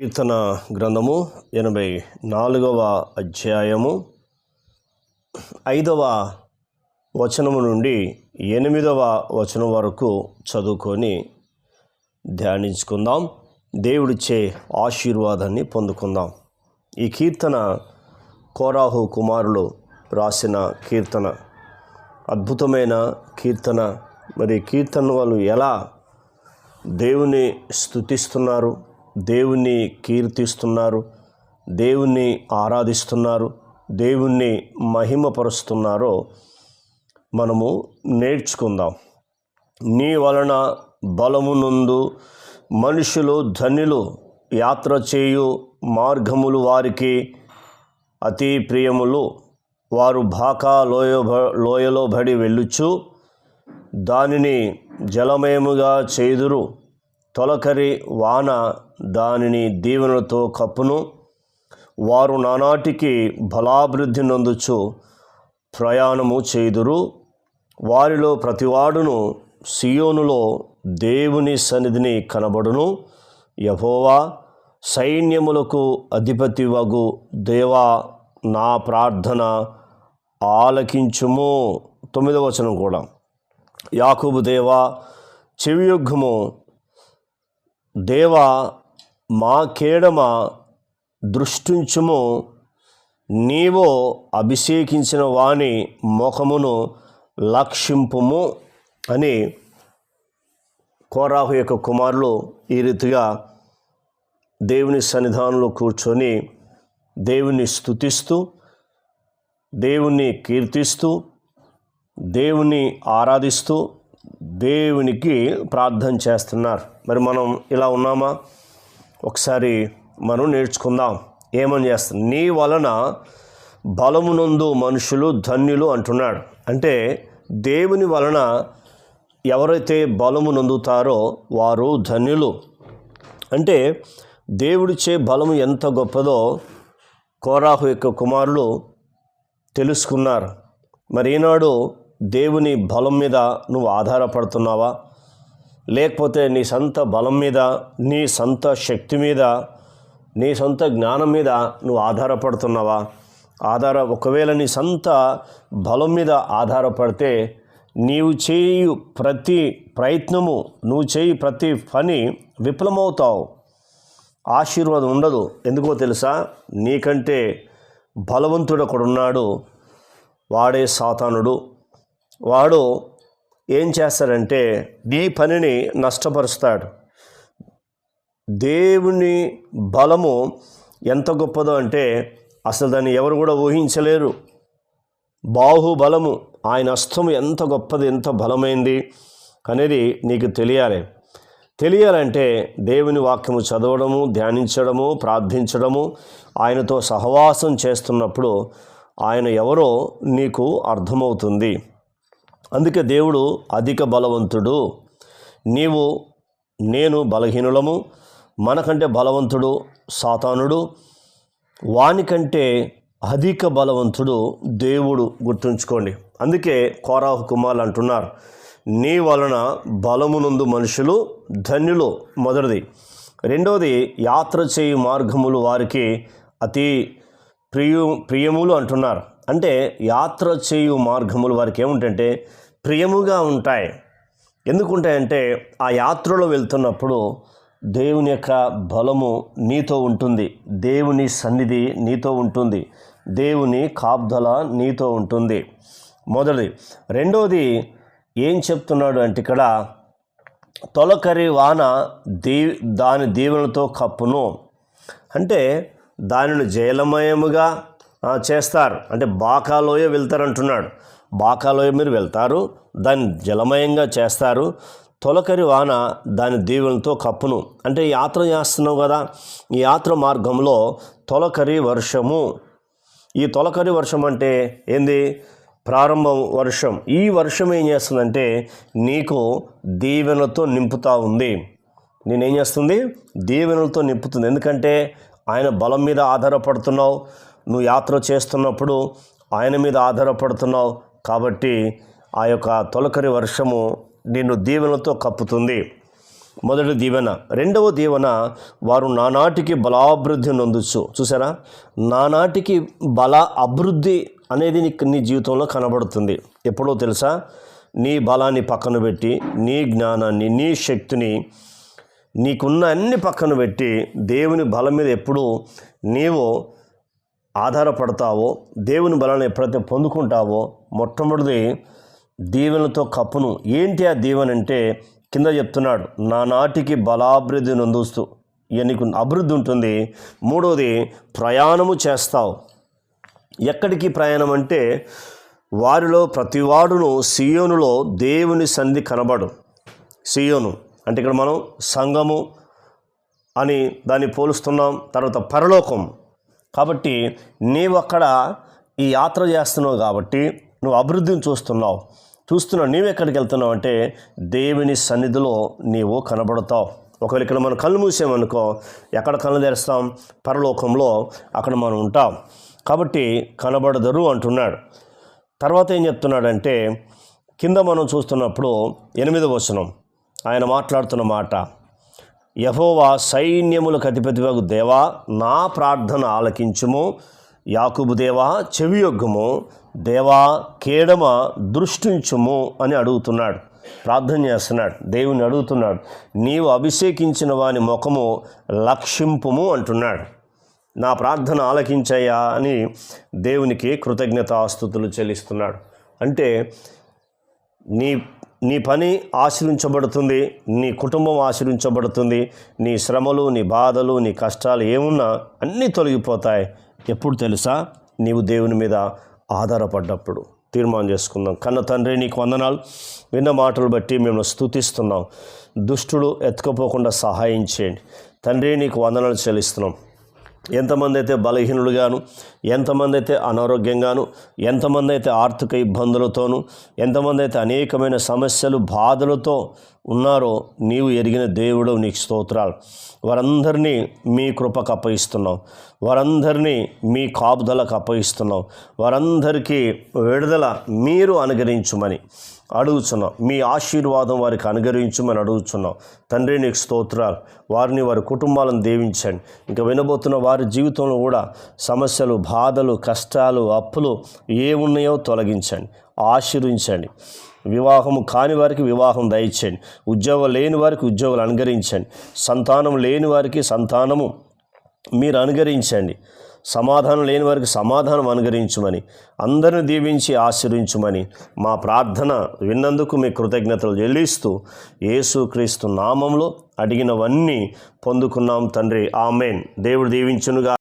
కీర్తన గ్రంథము ఎనభై నాలుగవ అధ్యాయము ఐదవ వచనము నుండి ఎనిమిదవ వచనం వరకు చదువుకొని ధ్యానించుకుందాం. దేవుడిచ్చే ఆశీర్వాదాన్ని పొందుకుందాం. ఈ కీర్తన కోరాహు కుమారులు రాసిన కీర్తన. అద్భుతమైన కీర్తన. మరి కీర్తన వాళ్ళు ఎలా దేవుని స్తుతిస్తున్నారు? దేవుణ్ణి కీర్తిస్తున్నారు దేవుణ్ణి ఆరాధిస్తున్నారు దేవుణ్ణి మహిమపరుస్తున్నారో మనము నేర్చుకుందాం. నీ వలన బలమునందు మనుషులు ధనులు యాత్ర చేయు మార్గములు వారికి అతి ప్రియములు. వారు బాకా లోయ లోయలో బడి వెళ్ళుచు దానిని జలమయముగా చేదురు. తొలకరి వాన దానిని దీవెనలతో కప్పును. వారు నానాటికి బలాభివృద్ధి నందుచు ప్రయాణము చేదురు. వారిలో ప్రతివాడును సియోనులో దేవుని సన్నిధిని కనబడును. యహోవా సైన్యములకు అధిపతి వగు దేవా నా ప్రార్థన ఆలకించుము. తొమ్మిదవ వచనం కూడా. యాకూబు దేవా చెవియొగ్గుము దేవా మా కేడమ దృష్టించుము నీవో అభిషేకించిన వాని ముఖమును లక్షింపుము అని కోరాహు యొక్క కుమారులు ఈ రీతిగా దేవుని సన్నిధానంలో కూర్చొని దేవుని స్తుతిస్తూ దేవుణ్ణి కీర్తిస్తూ దేవుణ్ణి ఆరాధిస్తూ దేవునికి ప్రార్థన చేస్తున్నారు. మరి మనం ఇలా ఉన్నామా? ఒకసారి మనం నేర్చుకుందాం. ఏమని చేస్తాం నీ వలన బలమునందు మనుషులు ధన్యులు అంటున్నాడు. అంటే దేవుని వలన ఎవరైతే బలము నందుతారో వారు ధన్యులు. అంటే దేవుడిచ్చే బలము ఎంత గొప్పదో కోరాహు యొక్క కుమారులు తెలుసుకున్నారు. మరి ఈనాడు దేవుని బలం మీద నువ్వు ఆధారపడుతున్నావా? లేకపోతే నీ సొంత బలం మీద నీ సొంత శక్తి మీద నీ సొంత జ్ఞానం మీద నువ్వు ఆధారపడుతున్నావా? ఆధార ఒకవేళ నీ సొంత బలం మీద ఆధారపడితే నీవు చేయు ప్రతి ప్రయత్నము నువ్వు చేయి ప్రతి పని విఫలమవుతావు. ఆశీర్వాదం ఉండదు. ఎందుకో తెలుసా? నీకంటే బలవంతుడు ఒకడున్నాడు వాడే సాతానుడు. వాడు ఏం చేస్తాడంటే నీ పనిని నష్టపరుస్తాడు. దేవుని బలము ఎంత గొప్పదో అంటే అసలు దాన్ని ఎవరు కూడా ఊహించలేరు. బాహుబలము ఆయన అస్తము ఎంత గొప్పది ఎంత బలమైంది అనేది నీకు తెలియాలి. తెలియాలంటే దేవుని వాక్యము చదవడము ధ్యానించడము ప్రార్థించడము ఆయనతో సహవాసం చేస్తున్నప్పుడు ఆయన ఎవరో నీకు అర్థమవుతుంది. అందుకే దేవుడు అధిక బలవంతుడు. నీవు నేను బలహీనులము. మనకంటే బలవంతుడు సాతానుడు. వానికంటే అధిక బలవంతుడు దేవుడు గుర్తుంచుకోండి. అందుకే కోరాహు కుమార్లు అంటున్నారు నీ వలన బలమునందు మనుషులు ధన్యులు మొదటిది. రెండవది యాత్ర చేయు మార్గములు వారికి అతి ప్రియు ప్రియములు అంటున్నారు. అంటే యాత్ర చేయు మార్గములు వారికి ఏముంటంటే ప్రియముగా ఉంటాయి. ఎందుకుంటాయంటే ఆ యాత్రలో వెళ్తున్నప్పుడు దేవుని యొక్క బలము నీతో ఉంటుంది. దేవుని సన్నిధి నీతో ఉంటుంది. దేవుని కాబ్దల నీతో ఉంటుంది. మొదటిది. రెండవది ఏం చెప్తున్నాడు అంటే ఇక్కడ తొలకరి వాన దీ దాని దీవెనతో కప్పును. అంటే దానిని జయలమయముగా చేస్తారు. అంటే బాకాలోయ వెళ్తారంటున్నాడు. బాకాలోయ మీరు వెళ్తారు దాన్ని జలమయంగా చేస్తారు. తొలకరి వాన దాని దీవెనతో కప్పును. అంటే యాత్ర చేస్తున్నావు కదా ఈ యాత్ర మార్గంలో తొలకరి వర్షము. ఈ తొలకరి వర్షం అంటే ఏంది? ప్రారంభం వర్షం. ఈ వర్షం ఏం చేస్తుందంటే నీకు దీవెనలతో నింపుతా ఉంది. నేనేం చేస్తుంది? దీవెనలతో నింపుతుంది. ఎందుకంటే ఆయన బలం మీద ఆధారపడుతున్నావు. నువ్వు యాత్ర చేస్తున్నప్పుడు ఆయన మీద ఆధారపడుతున్నావు కాబట్టి ఆ యొక్క తొలకరి వర్షము నిన్ను దీవెనతో కప్పుతుంది. మొదటి దీవెన. రెండవ దీవెన వారు నానాటికి బలాభివృద్ధి నొందొచ్చు చూసారా? నానాటికి బల అభివృద్ధి అనేది నీకు నీ జీవితంలో కనబడుతుంది. ఎప్పుడో తెలుసా? నీ బలాన్ని పక్కన పెట్టి నీ జ్ఞానాన్ని నీ శక్తిని నీకున్న అన్ని పక్కన పెట్టి దేవుని బలం మీద ఎప్పుడు నీవు ఆధారపడతావో దేవుని బలాన్ని ఎప్పుడైతే పొందుకుంటావో మొట్టమొదటి దీవెనలతో కప్పును. ఏంటి ఆ దీవెన అంటే కింద చెప్తున్నాడు నానాటికి బలాభివృద్ధి నొందుస్తూ. ఇక నీకు అభివృద్ధి ఉంటుంది. మూడవది ప్రయాణము చేస్తావు. ఎక్కడికి ప్రయాణం అంటే వారిలో ప్రతివాడును సియోనులో దేవుని సంధి కనబడు. సియోను అంటే ఇక్కడ మనం సంఘము అని దాన్ని పోలుస్తున్నాం. తర్వాత పరలోకం. కాబట్టి నీవు అక్కడ ఈ యాత్ర చేస్తున్నావు కాబట్టి నువ్వు అభివృద్ధిని చూస్తున్నావు. చూస్తున్నావు నీవు ఎక్కడికి వెళ్తున్నావు అంటే దేవుని సన్నిధిలో నీవు కనబడతావు. ఒకవేళ ఇక్కడ మనం కళ్ళు మూసామనుకో ఎక్కడ కళ్ళు తెరుస్తాం? పరలోకంలో అక్కడ మనం ఉంటాం. కాబట్టి కనబడదరు అంటున్నాడు. తర్వాత ఏం చెప్తున్నాడంటే కింద మనం చూస్తున్నప్పుడు ఎనిమిదవ వచనం. ఆయన మాట్లాడుతున్న మాట యహోవా సైన్యములకు అధిపతివగు దేవా నా ప్రార్థన ఆలకించుము. యాకుబు దేవా చెవియొగ్గుము దేవా కేడమ దృష్టించుము అని అడుగుతున్నాడు. ప్రార్థన చేస్తున్నాడు. దేవుని అడుగుతున్నాడు. నీవు అభిషేకించిన వాని ముఖము లక్షింపుము అంటున్నాడు. నా ప్రార్థన ఆలకించయ్యా అని దేవునికి కృతజ్ఞతాస్తుతులు చెల్లిస్తున్నాడు. అంటే నీ నీ పని ఆశ్రయించబడుతుంది నీ కుటుంబం ఆశ్రయించబడుతుంది నీ శ్రమలు నీ బాధలు నీ కష్టాలు ఏమున్నా అన్నీ తొలగిపోతాయి. ఎప్పుడు తెలుసా? నీవు దేవుని మీద ఆధారపడ్డప్పుడు. తీర్మానం చేసుకుందాం. కన్న తండ్రి నీకు వందనాలు. విన్న మాటలు బట్టి మేము స్తుతిస్తున్నాం. దుష్టుడు ఎత్తుకపోకుండా సహాయం చేయండి. తండ్రి నీకు వందనాలు చెల్లిస్తున్నాం. ఎంతమంది అయితే బలహీనులుగాను ఎంతమంది అయితే అనారోగ్యంగాను ఎంతమంది అయితే ఆర్థిక ఇబ్బందులతోనూ ఎంతమంది అయితే అనేకమైన సమస్యలు బాధలతో ఉన్నారో నీవు ఎరిగిన దేవుడు నీకు స్తోత్రాలు. వారందరినీ మీ కృపకు అప్పగిస్తున్నాం వారందరినీ మీ కాపుదలకు అప్పగిస్తున్నాం వారందరికీ విడుదల మీరు అనుగ్రహించుమని అడుగుచున్నాం. మీ ఆశీర్వాదం వారికి అనుగ్రహించమని అడుగుచున్నాం. తండ్రి నీకు స్తోత్రాలు. వారిని వారి కుటుంబాలను దీవించండి. ఇంకా వినబోతున్న వారి జీవితంలో కూడా సమస్యలు బాధలు కష్టాలు అప్పులు ఏమున్నాయో తొలగించండి. ఆశీర్వించండి. వివాహము కాని వారికి వివాహం దయచేయండి. ఉద్యోగం లేని వారికి ఉద్యోగాలు అనుగరించండి సంతానం లేని వారికి సంతానము మీరు అనుగరించండి. సమాధానం లేని వారికి సమాధానం అనుగరించమని అందరిని దీవించి ఆశీర్వించమని మా ప్రార్థన విన్నందుకు మీ కృతజ్ఞతలు చెల్లిస్తూ యేసుక్రీస్తు నామంలో అడిగినవన్నీ పొందుకున్నాం తండ్రి. ఆమెన్. దేవుడు దీవించునుగా.